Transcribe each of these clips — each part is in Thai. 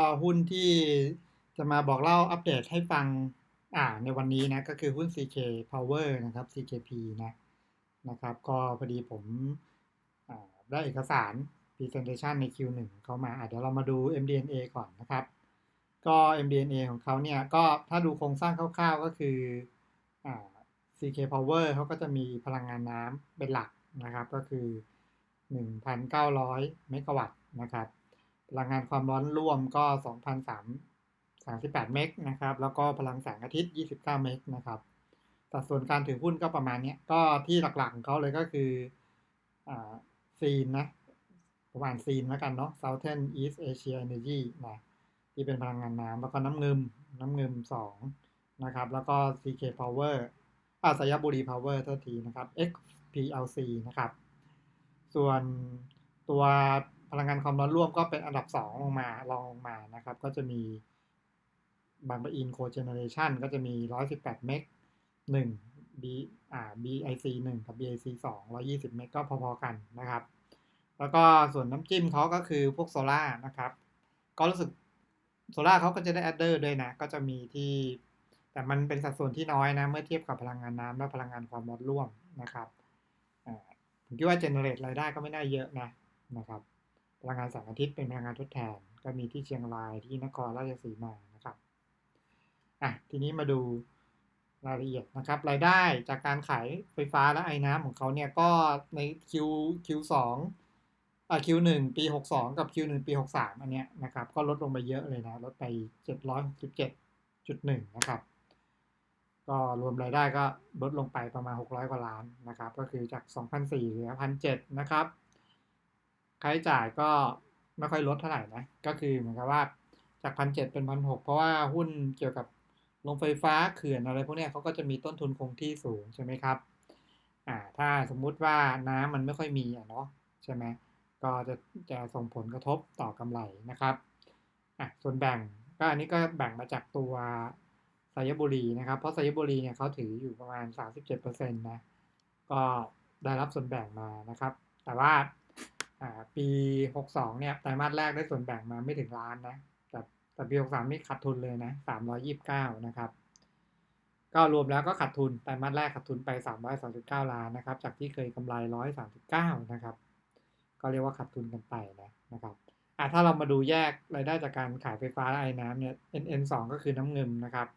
็หุ้นที่จะมาบอกเล่าอัปเดตให้ฟังอ่าในวันนี้นะก็คือหุ้น CK Power นะครับ CKP นะนะครับ ก็พอดีผมได้เอกสาร Presentation ใน Q1 เขามาเดี๋ยวเรามาดู MDNA ก่อนนะครับ ก็ MDNA ของเขาเนี่ยก็ถ้าดูโครงสร้างคร่าวๆก็คืออ่า CK Power เขาก็จะมีพลังงานน้ำเป็นหลักนะครับ ก็คือ 1,900 เมกะวัตต์นะครับ พลังงานความร้อนร่วมก็2,338 เมกนะครับ แล้วก็พลังแสงอาทิตย์ 29 เมกนะครับสัดส่วนการถือหุ้นก็ประมาณนี้ก็ที่หลักๆของเขาเลยก็คือซีนนะประมาณซีนแล้วกันเนาะ Southern East Asia Energy นะที่เป็นพลังงานน้ำแล้วก็น้ำเงิมน้ำเงิม2นะครับ แล้วก็ CK Power อาสยบุรี Power เท่าทีนะครับ XPLC นะครับ ส่วนตัว พลังงานความร้อนร่วมก็เป็นอันดับ 2 ลงมารองลงมานะครับ ก็จะมีบางปะอินโคเจเนเรชันก็จะมี 118 เมก1 B อ่า BIC 1 กับ BIC 2 120 เมกก็พอๆกันนะครับ แล้วก็ส่วนน้ำจิ้มเขาก็คือพวกโซล่านะครับ ก็รู้สึกโซล่าเขาก็จะได้แอดเดอร์ด้วยนะ ก็จะมีที่ แต่มันเป็นสัดส่วนที่น้อยนะ เมื่อเทียบกับพลังงานน้ำและพลังงานความร้อนร่วมนะครับผมคิดว่าเจเนเรตรายได้ก็ไม่ได้เยอะนะนะครับ พลังงานแสงอาทิตย์เป็นพลังงานทดแทน ก็มีที่เชียงรายที่นครราชสีมานะครับอะทีนี้มาดูรายละเอียดนะครับรายได้จากการขายไฟฟ้าและไอ้น้ำของเขาเนี่ยก็ใน Q Q2 อ่า Q1 ปี 62 กับ Q1 ปี 63 อันเนี้ยนะครับก็ลดลงไปเยอะเลยนะ ลดไป 767.1 นะครับ ก็รวมรายได้ก็ลดลงไปประมาณ 600 กว่าล้านนะครับ ก็คือจาก2,400เหลือ1,700นะครับ ค่าใช้จ่ายก็ไม่ค่อยลดเท่าไหร่นะ ก็คือเหมือนกับว่าจาก1,700เป็น1,600เพราะว่าหุ้นเกี่ยวกับโรงไฟฟ้าเขื่อนอะไรพวกนี้เขาก็จะมีต้นทุนคงที่สูงใช่ไหมครับอ่าถ้าสมมุติว่าน้ำมันไม่ค่อยมีอะเนาะใช่ไหมก็จะจะส่งผลกระทบต่อกำไรนะครับอะส่วนแบ่งก็อันนี้ก็แบ่งมาจากตัวสายบุรีนะครับ เพราะสายบุรีเนี่ยเขาถืออยู่ประมาณ 37%นะก็ได้รับส่วนแบ่งมานะครับ แต่ว่า ปี 62 เนี่ย ไตรมาสแรกได้ส่วนแบ่งมาไม่ถึงล้านนะ แต่แต่ปี 63 นี่ขาดทุนเลยนะ 329 นะครับ ก็รวมแล้วก็ขาดทุน ไตรมาสแรกขาดทุนไป 339 ล้านนะครับ จากที่เคยกำไร 139 นะครับ ก็เรียกว่าขาดทุนกันไปนะนะครับอะถ้าเรามาดูแยกรายได้จากการขายไฟฟ้าและไอ้น้ำเนี่ย NN 2 ก็คือน้ำเงิมนะครับ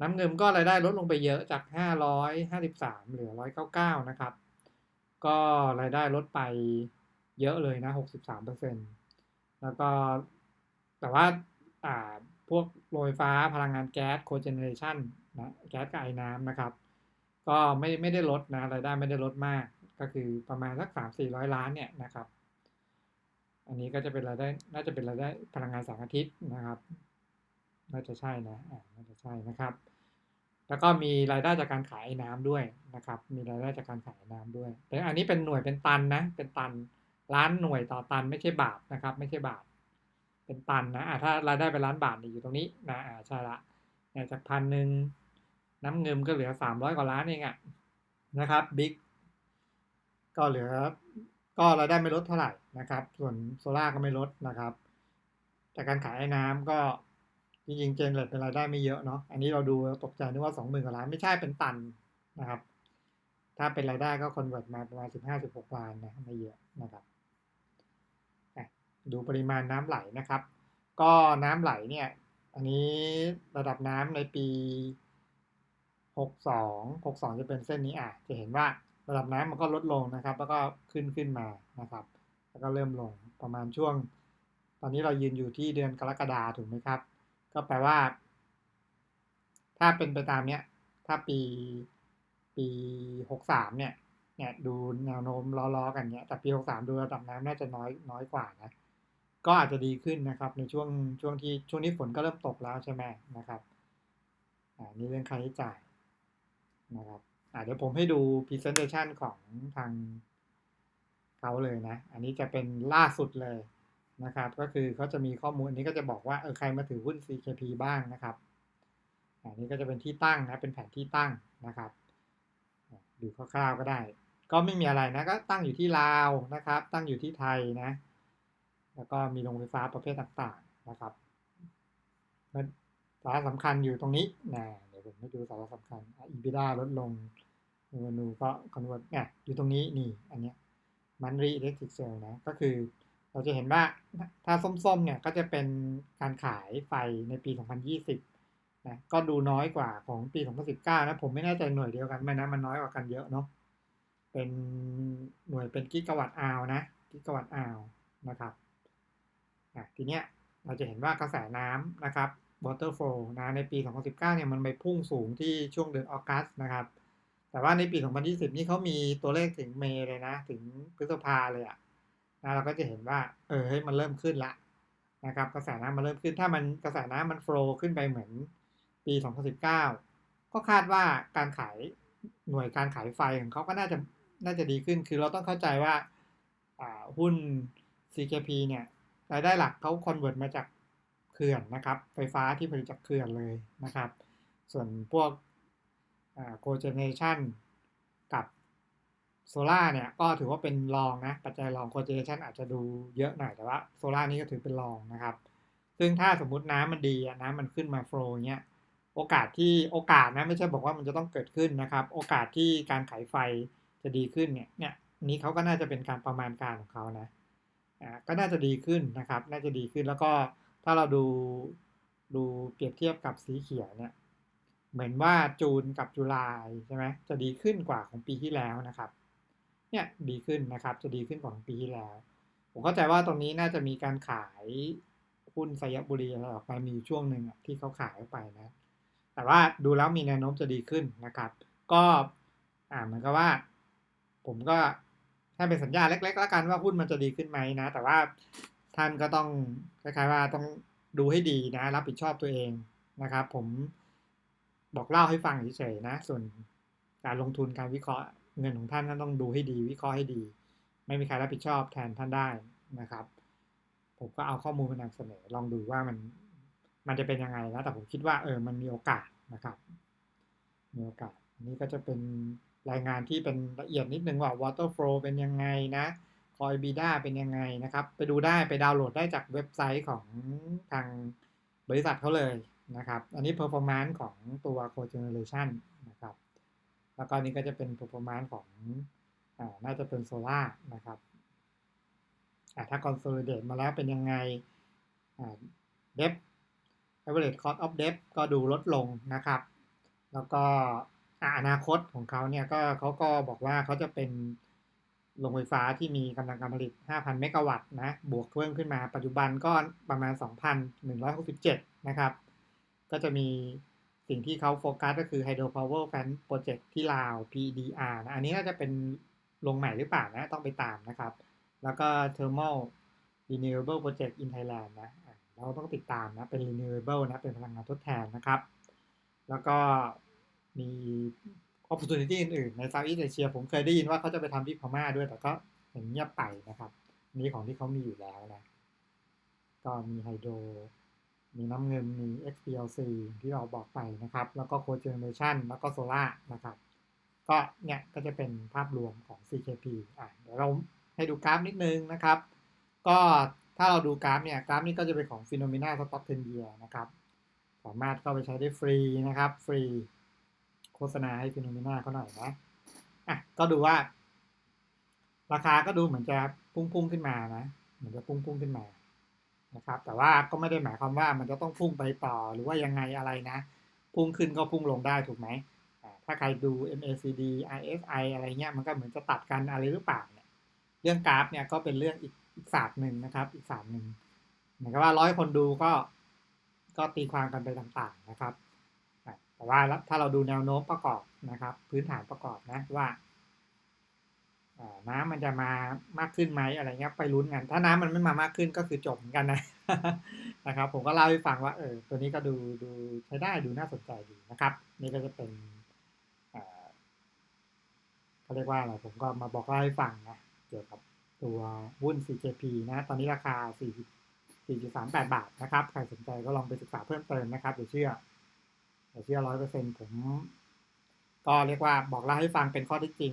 น้ำเงิมก็รายได้ลดลงไปเยอะจาก 553 เหลือ 199 นะครับ ก็รายได้ลดไป เยอะเลยนะ63%แล้วก็แต่ว่าอ่าพวกโรงไฟฟ้าพลังงานแก๊สโคเจเนเรชันนะแก๊สกับไอ้น้ำนะครับ ก็ไม่ไม่ได้ลดนะรายได้ไม่ได้ลดมาก ก็คือประมาณสักสามสี่ร้อยล้านเนี่ยนะครับ อันนี้ก็จะเป็นรายได้น่าจะเป็นรายได้พลังงานแสงอาทิตย์นะครับ น่าจะใช่นะอ่าน่าจะใช่นะครับ แล้วก็มีรายได้จากการขายน้ำด้วยนะครับ มีรายได้จากการขายน้ำด้วย แต่อันนี้เป็นหน่วยเป็นตันนะเป็นตัน ล้านหน่วยต่อตันไม่ใช่บาทนะครับ ไม่ใช่บาท เป็นตันนะถ้ารายได้เป็นล้านบาทนี่อยู่ตรงนี้นะใช่ละจากพันหนึ่งน้ำเงิมก็เหลือสามร้อยกว่าล้านเองอะนะครับบิ๊กก็เหลือก็รายได้ไม่ลดเท่าไหร่นะครับ ส่วนโซล่าก็ไม่ลดนะครับจากการขายไอ้น้ำก็จริงๆเจนเลตเป็นรายได้ไม่เยอะเนาะอันนี้เราดูตกใจนึกว่าสองหมื่นกว่าล้านไม่ใช่เป็นตันนะครับ ถ้าเป็นรายได้ก็คอนเวิร์ตมาประมาณสิบห้าสิบหกล้านนะไม่เยอะนะครับ ดูปริมาณน้ำไหลนะครับ ก็น้ำไหลเนี่ย อันนี้ระดับน้ำในปีหกสองหกสองจะเป็นเส้นนี้อะ จะเห็นว่าระดับน้ำมันก็ลดลงนะครับ แล้วก็ขึ้นขึ้นมานะครับ แล้วก็เริ่มลงประมาณช่วง ตอนนี้เรายืนอยู่ที่เดือนกรกฎาถูกไหมครับ ก็แปลว่า ถ้าเป็นไปตามเนี้ย ถ้าปีปีหกสามเนี่ย เนี่ยดูแนวโน้มล้อๆกันเนี้ยแต่ปีหกสามดูระดับน้ำน่าจะน้อยน้อยกว่านะ ก็อาจจะดีขึ้นนะครับในช่วงช่วงที่ช่วงนี้ฝนก็เริ่มตกแล้วใช่ไหมนะครับอ่านี่เรื่องค่าใช้จ่ายนะครับอ่าเดี๋ยวผมให้ดู Presentation ของทางเขาเลยนะ อันนี้จะเป็นล่าสุดเลยนะครับ ก็คือเขาจะมีข้อมูลอันนี้ก็จะบอกว่าเออใครมาถือหุ้น CKP บ้างนะครับอันนี้ก็จะเป็นที่ตั้งนะเป็นแผนที่ตั้งนะครับ ดูคร่าวๆก็ได้ ก็ไม่มีอะไรนะก็ตั้งอยู่ที่ลาวนะครับ ตั้งอยู่ที่ไทยนะ แล้วก็มีโรงไฟฟ้าประเภทต่างๆนะครับสาระสำคัญอยู่ตรงนี้นะเดี๋ยวผมให้ดูสาระสำคัญอะ EBITDA ลดลงเมนูก็ convert เนี่ยอยู่ตรงนี้นี่อันเนี้ย monthly electric sale นะก็คือเราจะเห็นว่าถ้าส้มๆเนี่ยก็จะเป็นการขายไฟในปี 2020นะก็ดูน้อยกว่าของปี 2019 นะผมไม่แน่ใจหน่วยเดียวกันไหมนะมันน้อยกว่ากันเยอะเนาะเป็นหน่วยเป็นกิกะวัตต์อาวนะกิกะวัตต์อาวนะครับ ทีเนี้ยเราจะเห็นว่ากระแสน้ำนะครับ water flow นะในปี 2019 เนี่ยมันไปพุ่งสูงที่ช่วงเดือนออกัสนะครับ แต่ว่าในปี 2020 นี่เขามีตัวเลขถึงเมย์เลยนะ ถึงพฤษภาเลยอะนะเราก็จะเห็นว่า เออเฮ้ยมันเริ่มขึ้นละนะครับ กระแสน้ำมันเริ่มขึ้น ถ้ามันกระแสน้ำมันโฟล์ขึ้นไปเหมือนปี 2019 ก็คาดว่าการขายหน่วยการขายไฟของเขาก็น่าจะน่าจะดีขึ้น คือเราต้องเข้าใจว่าหุ้น CKP เนี่ย รายได้หลักเขาคอนเวิร์ตมาจากเขื่อนนะครับ ไฟฟ้าที่ผลิตจากเขื่อนเลยนะครับ ส่วนพวกโคเจเนชันกับโซล่าเนี่ยก็ถือว่าเป็นรองนะ ปัจจัยรองโคเจเนชันอาจจะดูเยอะหน่อยแต่ว่าโซล่านี่ก็ถือเป็นรองนะครับ ซึ่งถ้าสมมุติน้ำมันดีน้ำมันขึ้นมาโฟล์เงี้ยโอกาสที่โอกาสนะไม่ใช่บอกว่ามันจะต้องเกิดขึ้นนะครับ โอกาสที่การขายไฟจะดีขึ้นเนี่ยเนี่ยนี้เขาก็น่าจะเป็นการประมาณการของเขานะ ก็น่าจะดีขึ้นนะครับ น่าจะดีขึ้นแล้วก็ถ้าเราดูดูเปรียบเทียบกับสีเขียวเนี่ย เหมือนว่าจูนกับจุลายใช่ไหมจะดีขึ้นกว่าของปีที่แล้วนะครับ เนี่ยดีขึ้นนะครับ จะดีขึ้นกว่าของปีที่แล้ว ผมเข้าใจว่าตรงนี้น่าจะมีการขายหุ้นสยบุรีอะไรออกไปมีช่วงหนึ่งที่เขาขายออกไปนะ แต่ว่าดูแล้วมีแนวโน้มจะดีขึ้นนะครับ ก็อ่าเหมือนกับว่า ผมก็ ให้เป็นสัญญาเล็กๆแล้วกันว่าหุ้นมันจะดีขึ้นไหมนะ แต่ว่าท่านก็ต้องคล้ายๆว่าต้องดูให้ดีนะ รับผิดชอบตัวเองนะครับ ผมบอกเล่าให้ฟังเฉยๆนะ ส่วนการลงทุนการวิเคราะห์เงินของท่านท่านต้องดูให้ดี วิเคราะห์ให้ดี ไม่มีใครรับผิดชอบแทนท่านได้นะครับ ผมก็เอาข้อมูลมานำเสนอ ลองดูว่ามันมันจะเป็นยังไงนะแต่ผมคิดว่าเออมันมีโอกาสนะครับ มีโอกาส อันนี้ก็จะเป็น รายงานที่เป็นละเอียดนิดนึงว่า water flow เป็นยังไงนะคอยบีด้าเป็นยังไงนะครับ ไปดูได้ไปดาวน์โหลดได้จากเว็บไซต์ของทางบริษัทเขาเลยนะครับ อันนี้ performance ของตัว cogeneration นะครับ แล้วก็นี้ก็จะเป็น performance ของอน่าจะเป็นโซล่านะครับถ้า consolidate มาแล้วเป็นยังไงอ่า depth average cost of debt ก็ดูลดลงนะครับ แล้วก็ อนาคตของเขาเนี่ยก็เขาก็บอกว่าเขาจะเป็นโรงไฟฟ้าที่มีกำลังการผลิต 5,000 เมกะวัตต์นะ บวกเพิ่มขึ้นมา ปัจจุบันก็ประมาณ 2,167 นะครับ ก็จะมีสิ่งที่เขาโฟกัสก็คือ Hydro Power Plant Project ที่ลาว PDR นะ อันนี้น่าจะเป็นลงใหม่หรือเปล่านะ ต้องไปตามนะครับ แล้วก็ Thermal Renewable Project in Thailand นะ เราต้องติดตามนะ เป็น renewable นะ เป็นพลังงานทดแทนนะครับ แล้วก็ มี opportunity อื่นๆใน Southeast Asia ผมเคยได้ยินว่าเขาจะไปทำที่พม่าด้วยแต่ก็เห็นเงียบไปนะครับ นี้ของที่เขามีอยู่แล้วนะก็มีไฮโดรมีน้ำเงินมี XPLC ที่เราบอกไปนะครับ แล้วก็ cogeneration แล้วก็โซล่านะครับ ก็เนี่ยก็จะเป็นภาพรวมของ CKP อะเดี๋ยวเราให้ดูกราฟนิดนึงนะครับ ก็ถ้าเราดูกราฟเนี่ย กราฟนี้ก็จะเป็นของ Phenomena Stock 10 Year นะครับ สามารถเข้าไปใช้ได้ฟรีนะครับ ฟรี ษณาให้ Phenomena เขาหน่อยนะอะก็ดูว่า ราคาก็ดูเหมือนจะพุ่งๆขึ้นมานะ เหมือนจะพุ่งๆขึ้นมานะครับ แต่ว่าก็ไม่ได้หมายความว่ามันจะต้องพุ่งไปต่อหรือว่ายังไงอะไรนะ พุ่งขึ้นก็พุ่งลงได้ถูกไหมถ้าใครดู MACD RSI อะไรเงี้ยมันก็เหมือนจะตัดกันอะไรหรือเปล่าเนี่ย เรื่องกราฟเนี่ยก็เป็นเรื่องอีกอีกศาสตร์หนึ่งนะครับ อีกศาสตร์หนึ่งหมือนกับว่าร้อยคนดูก็ก็ตีความกันไปต่างๆนะครับ แต่ว่าถ้าเราดูแนวโน้มประกอบนะครับ พื้นฐานประกอบนะว่าน้ำมันจะมามากขึ้นไหมอะไรเงี้ยไปลุ้นกันถ้าน้ำมันไม่มามากขึ้นก็คือจบเหมือนกันนะนะครับ ผมก็เล่าให้ฟังว่าเออตัวนี้ก็ดูดูใช้ได้ดูน่าสนใจดีนะครับ นี่ก็จะเป็นเขาเรียกว่าอะไรผมก็มาบอกเล่าให้ฟังนะเกี่ยวกับตัวหุ้น CKP นะ ตอนนี้ราคา 4 4.38 บาทนะครับ ใครสนใจก็ลองไปศึกษาเพิ่มเติมนะครับเดี๋ยวเชื่อ เดี๋ยวเชื่อร้อยเปอร์เซ็นผม ก็เรียกว่าบอกเล่าให้ฟังเป็นข้อที่จริง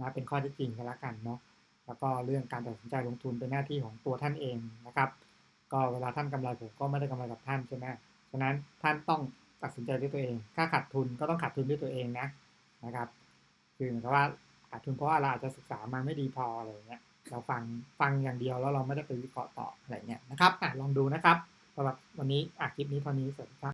นะเป็นข้อที่จริงก็แล้วกันเนาะแล้วก็เรื่องการตัดสินใจลงทุนเป็นหน้าที่ของตัวท่านเองนะครับ ก็เวลาท่านกำไรผมก็ไม่ได้กำไรกับท่านใช่ไหมฉะนั้นท่านต้องตัดสินใจด้วยตัวเอง ถ้าขาดทุนก็ต้องขาดทุนด้วยตัวเองนะนะครับ คือเหมือนกับว่าขาดทุนเพราะว่าเราอาจจะศึกษามาไม่ดีพออะไรเงี้ยเราฟังฟังอย่างเดียวแล้วเราไม่ได้ไปวิเคราะห์ต่ออะไรเงี้ยนะครับอะลองดูนะครับสำหรับวันนี้อะคลิปนี้เท่านี้สวัสดีครับ